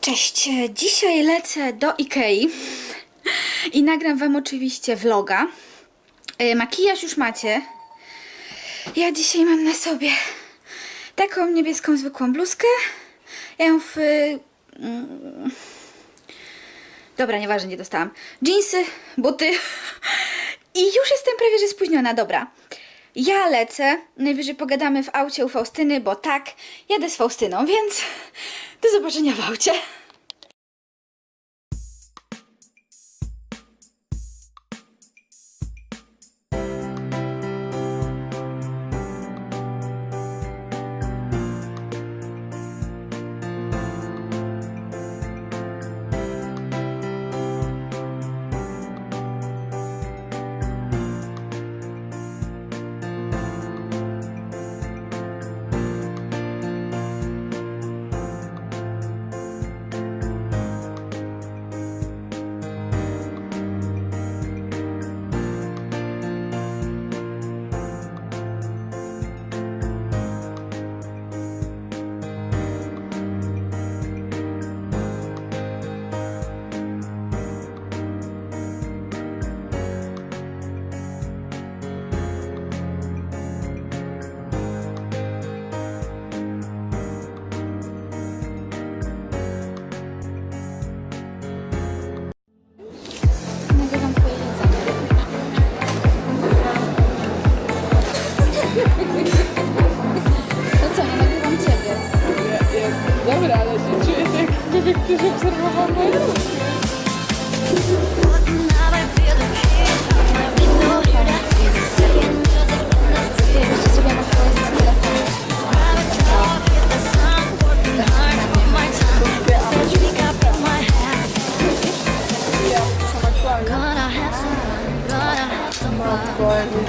Cześć, dzisiaj lecę do Ikei i nagram Wam oczywiście vloga. E, Makijaż już macie. Ja dzisiaj mam na sobie taką niebieską zwykłą bluzkę. Ja ją w... mm, Dobra, nieważne, nie dostałam. Jeansy, buty i już jestem prawie, że spóźniona. Dobra, ja lecę, najwyżej pogadamy w aucie u Faustyny, bo tak, jadę z Faustyną, więc do zobaczenia w aucie.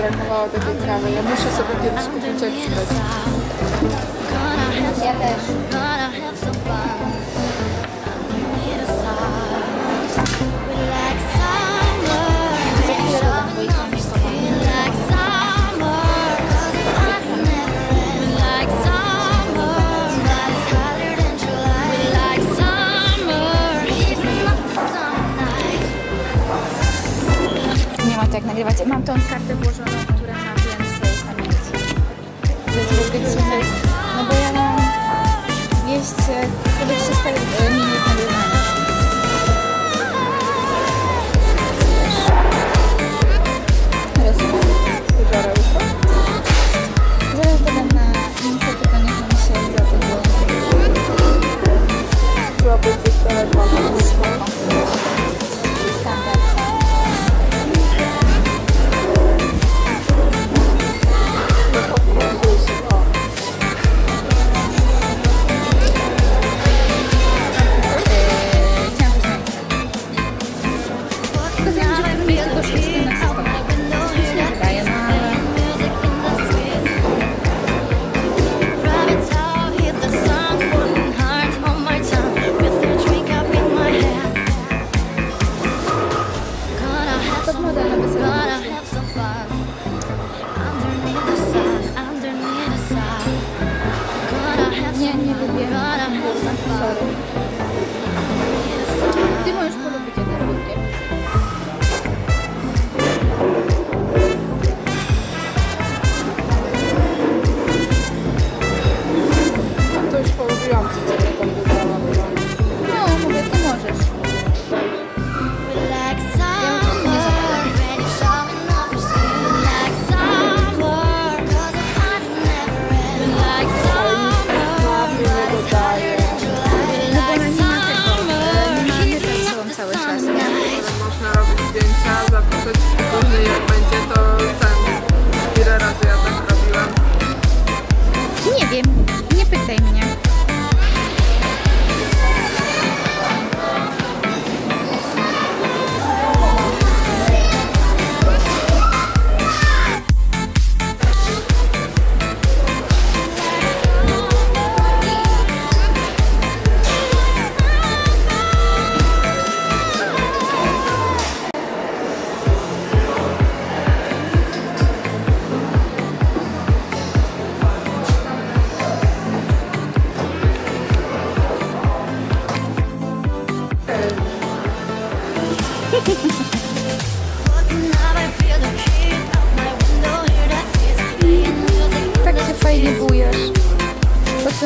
Brakowało takiej kawy. Ja muszę sobie kiedyś kupić jak. Ja też. Nagrywać. Mam tą kartę włożoną, która ma więcej pamięci. Żeby być, no bo ja mam wieść 23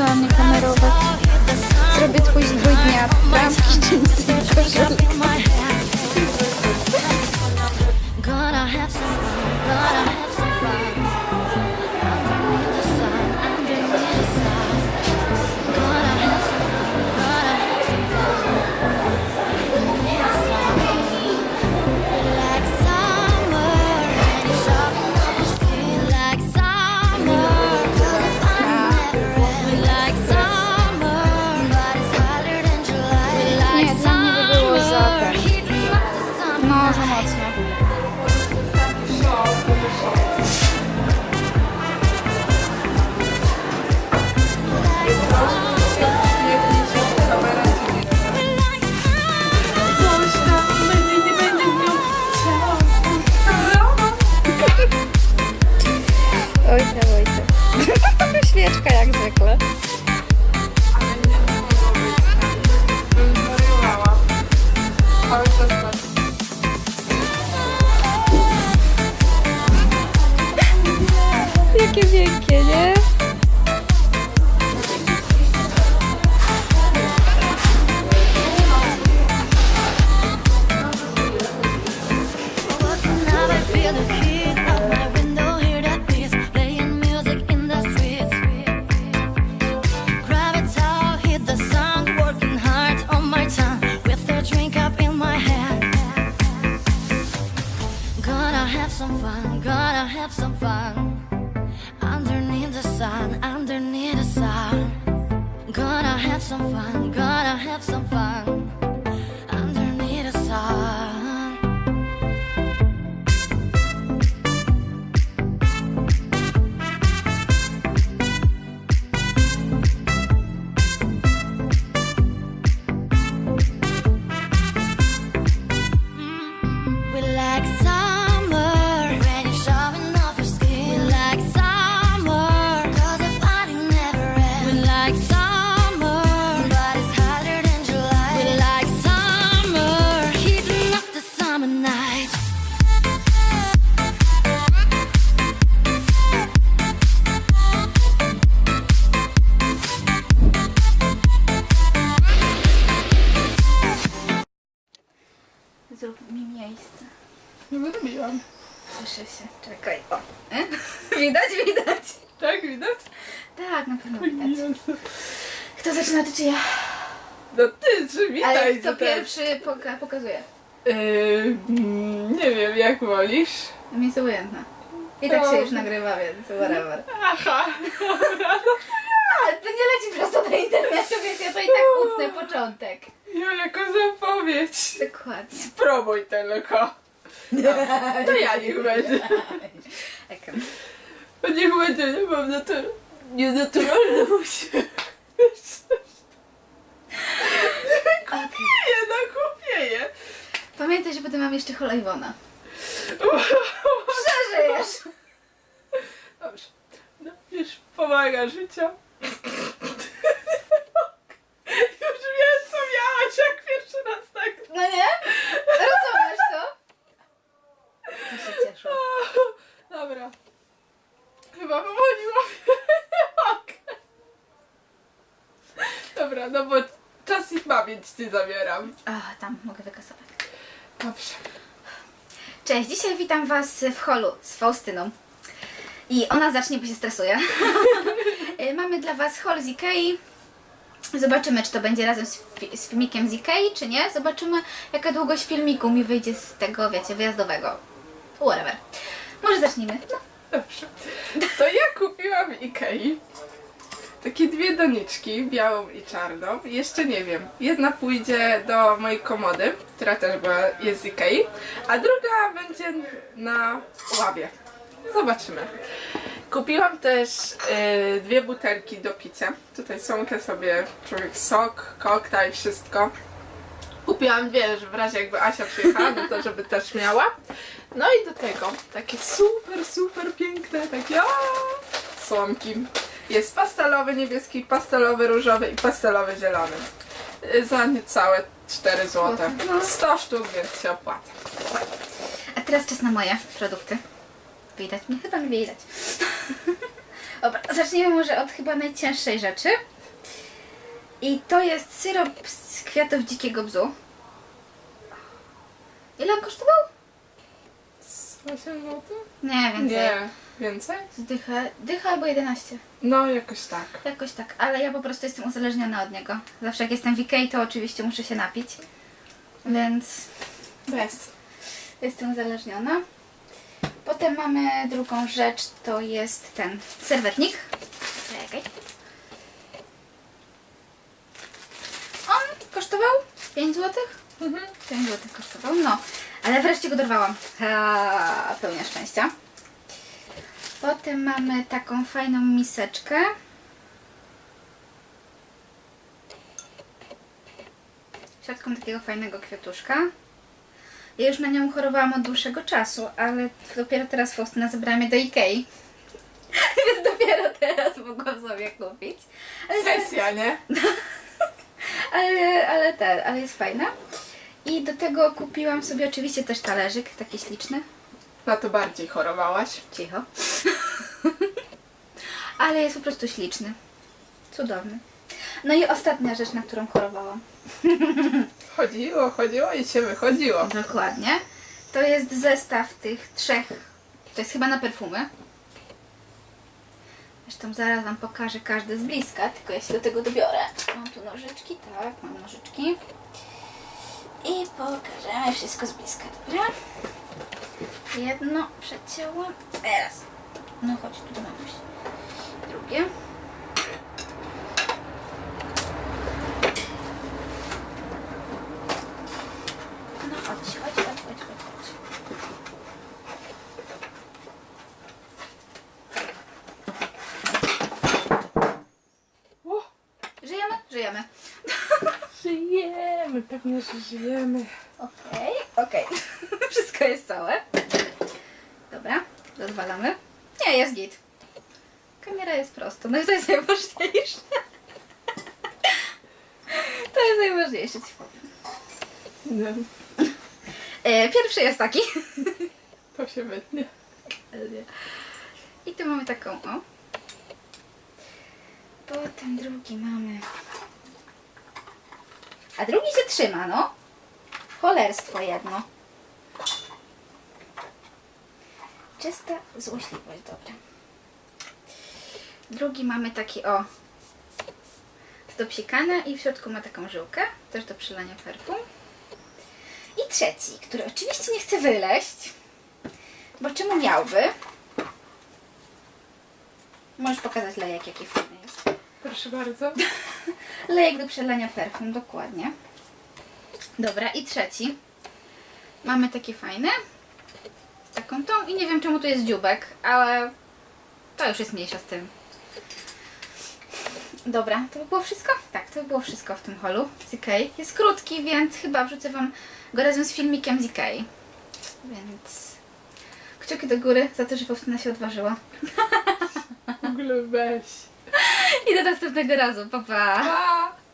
a nie kamerować. Zrobię twój zdrój dnia, bramki, jeansy i. Gonna have some fun, gonna have some fun. Kto zaczyna, ty czy ja? No ty, czy widać? Ale kto pierwszy poka- pokazuje? Yy, nie wiem, jak wolisz. Mi jest obojętna. I tak się już nagrywa, więc whatever. Aha. Ale to nie leci prosto do internetu, więc ja to i tak utnę początek. Ja jako zapowiedź. Dokładnie. Spróbuj tylko. To ja niech będzie. To niech będzie, nie mam na to nienaturalny uśmiech. Okej. Nie, no kupieję. Pamiętaj, że potem mam jeszcze Holajwona. Przeżyjesz! Dobrze. No, już pomaga życia. Już wiem, co miałaś, jak pierwszy raz tak... No nie? Rozumiesz to? To się cieszę. Dobra. Chyba pomyliło mnie. Okej. Dobra, no bo czas ich pamięć ci zabieram. A, tam mogę wykasować. Dobrze. Cześć, dzisiaj witam Was w holu z Faustyną. I ona zacznie, bo się stresuje. Y, Mamy dla Was hol z Ikei. Zobaczymy, czy to będzie razem z, fi- z filmikiem z Ikei, czy nie. Zobaczymy, jaka długość filmiku mi wyjdzie z tego, wiecie, wyjazdowego. Whatever. Może zacznijmy. No. Dobrze. To ja kupiłam Ikei takie dwie doniczki, białą i czarną. Jeszcze nie wiem. Jedna pójdzie do mojej komody, która też była, jest z Ikei, a druga będzie na ławie. Zobaczymy. Kupiłam też y, dwie butelki do picia. Tutaj sąkę sobie, człowiek sok, koktajl, wszystko. Kupiłam dwie, w razie jakby Asia przyjechała, no to żeby też miała. No i do tego takie super, super piękne, takie słomki. Jest pastelowy niebieski, pastelowy różowy i pastelowy zielony. Y, Za niecałe 4 zł. 100 sztuk, więc się opłaca. A teraz czas na moje produkty. Widać mnie? Chyba mnie widać. Dobra, zacznijmy może od chyba najcięższej rzeczy. I to jest syrop z kwiatów dzikiego bzu. Ile on kosztował? 8 zł? Nie, więcej. Nie. Więcej? Dychę, dycha albo 11. No, jakoś tak. Jakoś tak, ale ja po prostu jestem uzależniona od niego. Zawsze jak jestem w Ikei, to oczywiście muszę się napić. Więc Bez. jestem uzależniona. Potem mamy drugą rzecz, to jest ten serwetnik. Czekaj. On kosztował 5 zł? Mhm. 5 zł kosztował, no. Ale wreszcie go dorwałam. Ha, pełnia szczęścia. Potem mamy taką fajną miseczkę. Mam takiego fajnego kwiatuszka. Ja już na nią chorowałam od dłuższego czasu, ale dopiero teraz Faustyna zabrała mnie do Ikei. Więc dopiero teraz mogłam sobie kupić. Ale Sesja, nie? ale, ale ten, ale jest fajna. I do tego kupiłam sobie oczywiście też talerzyk, taki śliczny. Na to bardziej chorowałaś. Cicho. ale jest po prostu śliczny. Cudowny. No i ostatnia rzecz, na którą chorowałam. Chodziło, chodziło i się wychodziło. Dokładnie. To jest zestaw tych trzech. To jest chyba na perfumy. Zresztą zaraz Wam pokażę każdy z bliska, tylko ja się do tego dobiorę. Mam tu nożyczki, tak, mam nożyczki. I pokażemy wszystko z bliska, dobra? Jedno przecięłam. Teraz. No chodź, tu mamuś. Drugie. No chodź, chodź, chodź, chodź, chodź, chodź. Żyjemy? Żyjemy. żyjemy, pewnie, że żyjemy. Okej, okej. Wszystko jest całe. Dobra, rozwalamy. Nie, jest git. Kamera jest prosto, no i to jest To jest najważniejsze, ci powiem. Nie, E, pierwszy jest taki. to się wytnie. I tu mamy taką, o. Potem drugi mamy. A drugi się trzyma, no. Cholerstwo jedno. Czysta złośliwość, dobra. Drugi mamy taki, o. Do psikania i w środku ma taką żyłkę, też do przelania perfum. I trzeci, który oczywiście nie chce wyleść, bo czemu miałby? Możesz pokazać lejek, jaki fajny jest. Proszę bardzo. Lejek do przelania perfum, dokładnie. Dobra, i trzeci. Mamy taki fajny. Z taką tą i nie wiem czemu tu jest dziubek, ale to już jest mniejsza z tym. Dobra, to by było wszystko? Tak, to by było wszystko w tym holu z Ikei. Jest krótki, więc chyba wrzucę Wam go razem z filmikiem z Ikei. Więc kciuki do góry za to, że Faustyna się odważyła. W ogóle weź. I do następnego razu, pa pa! Pa!